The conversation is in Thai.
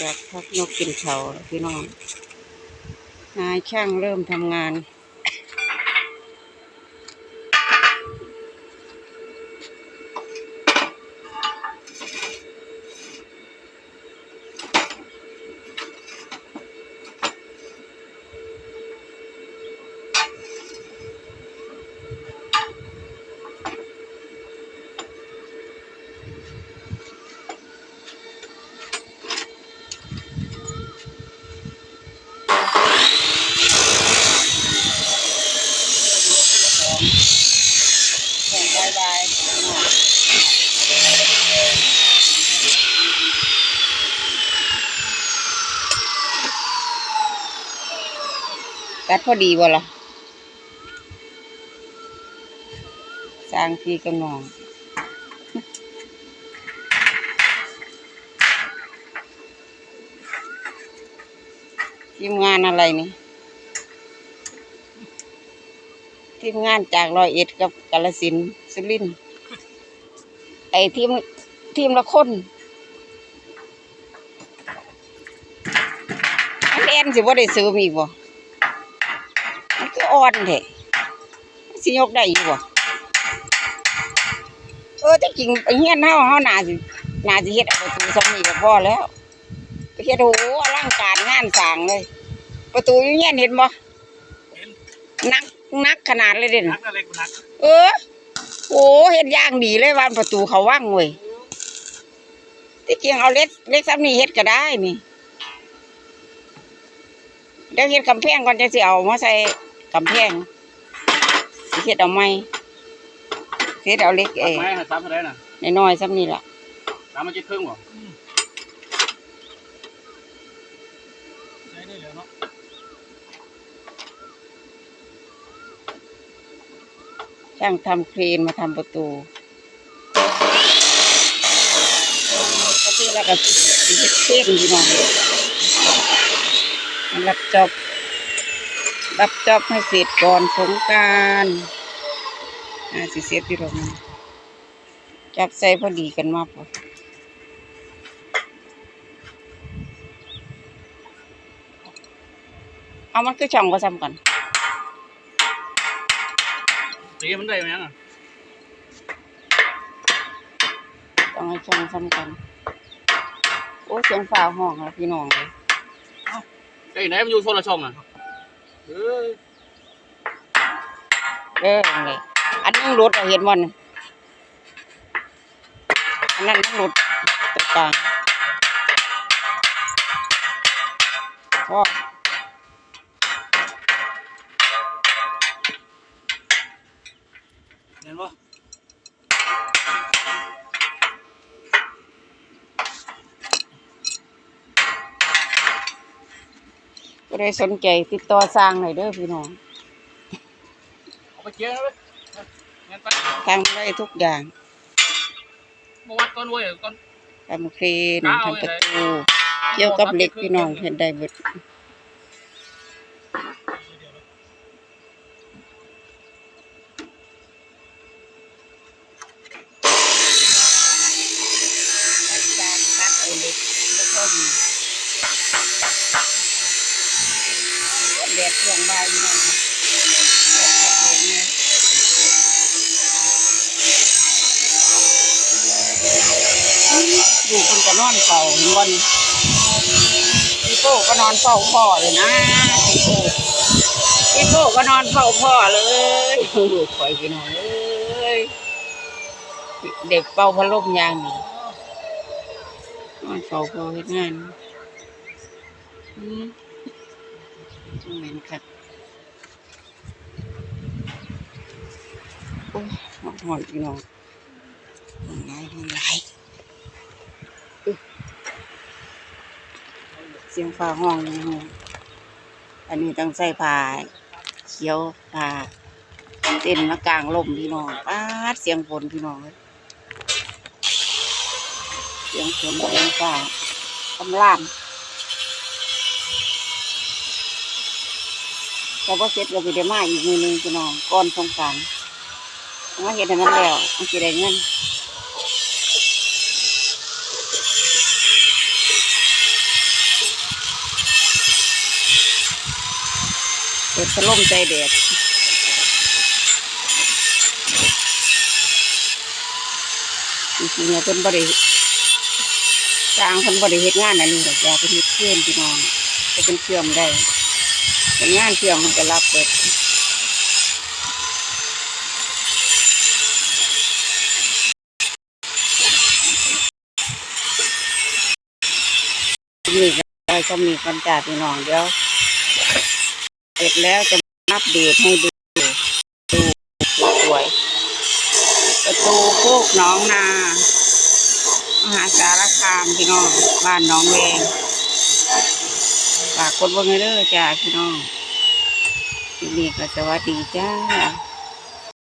จากพักนกกินเขาพี่น้องนายช่างเริ่มทำงาน ตัดพอดีบ่ล่ะสร้างพี่กับน้องทีมงานอะไรนี่ ทีมงานจากรอยเอ็ดกับกาลสินสุรินไอ้ทีมทีมละคนอันแอนสิบ่าได้ซื้อมีบ่ ออ่อนแท้มันสิยกได้อยู่บ่เออแต่จริงไปเฮียนเฮาเฮาน่าสิน่าสิเฮ็ดเอาประตูซ้ำนี้ก็พอแล้วไปเฮ็ดโอ้โหอลังการงานสร้างเลย ประตูอยู่เฮียนเห็นบ่เห็นนักนักขนาดเลยเด่นนักอะไรกูนักเออโอ้เฮ็ดอย่างดีเลยวันประตูเขาว่างเว้ยที่จริงเอาเล็กเล็กซ้ำนี่เฮ็ดก็ได้นี่เดี๋ยวเฮ็ดกำแพงก่อนจะสิเอามาใส่ กำแพงสิเฮ็ดเอาไม้เฮ็ดเอาเล็กเอไม่ให้ซ้ำเท่าไหร่น่ะน้อยๆซ้ำนี่ล่ะซ้ำมันจะครึ่งหรอใช้ได้แล้วเนาะช่างทำเครนมาทำประตูก็ที่แล้วก็สิเฮ็ดเครนพี่น้องรับจอบ รับจอบให้เสร็จก่อนสงกรารอ่าสิเสร็จอยู่หรอกนะจับใส่พอดีกันมากพอเอามันคือช่องก็ซ้ำกันตีมันได้ไหมอะต้องให้ช่องซ้ำกันโอ้เสียงฟ้าห้องแล้วพี่น้องเลยไอ้ไหนมันอยู่โซนละช่องอะ เออเออเลยอันนึงรถเราเห็นมันอันนั้นรถตรงกลางพ่อเห็นปะ ก็ได้สนใจติดต่อสร้างหน่อยเด้อพี่น้องเอาไปเจียเลยงั้นไปทำได้ทุกอย่างมาวัดก้อนเว้ยก้อน ทำเครนทำประตู เกี่ยวกับเหล็กพี่น้องเห็นได้เบิดจากตัดเอาเหล็กแล้วก็ดี แดดช่วงบ่ายพี่น้องแดดแดดเนี่ยอยู่คนก็นอนเฝ้าเห็นวันพี่โก้ก็นอนเฝ้าพ่อเลยนะพี่โก้พี่โก้ก็นอนเฝ้าพ่อเลยโอ้โหคอยพี่น้องเอ้ยเด็กเป่าพัดลมยางนี่นอนเฝ้าพ่อเฮ็ดงานอืม จังเหม็นคักโอ้ยหอนหอนพี่น้องหอนหลายหอนหลายเสียงฟ้าห้องนี่อันนี้ต้องใส่ผ้าเขียวผ้าเต้นมากลางลมพี่น้องป้าดเสียงฝนพี่น้องเสียงฝนเสียงฟ้าคำรา แล้วก็เสร็จก็สิได้มาอีกมือนึงพี่น้องก่อนสงการมาเห็ดให้มันแล้วมันสิได้เงินเปิดสล่มใจเดดจริงๆเนี่ยเป็นบริจ้างคนบริเหตุงานอันนี้หรอกจ้เป็นเพื่อนพี่น้องจะเป็นเชื่อมได้ เป็นงานเชื่อมมันก็รับเปิดนี่ก็ได้ก็มีกันจ่าพี่น้องเดี๋ยวเสร็จแล้วจะอัปเดตให้ดูดูสวยประตูโคกน้องนา มหาสารคามพี่น้องบ้านน้องแวง ฝากกดเบงให้เด้อจ้าพี่น้องทีนี้ก็สวัสดีจ้า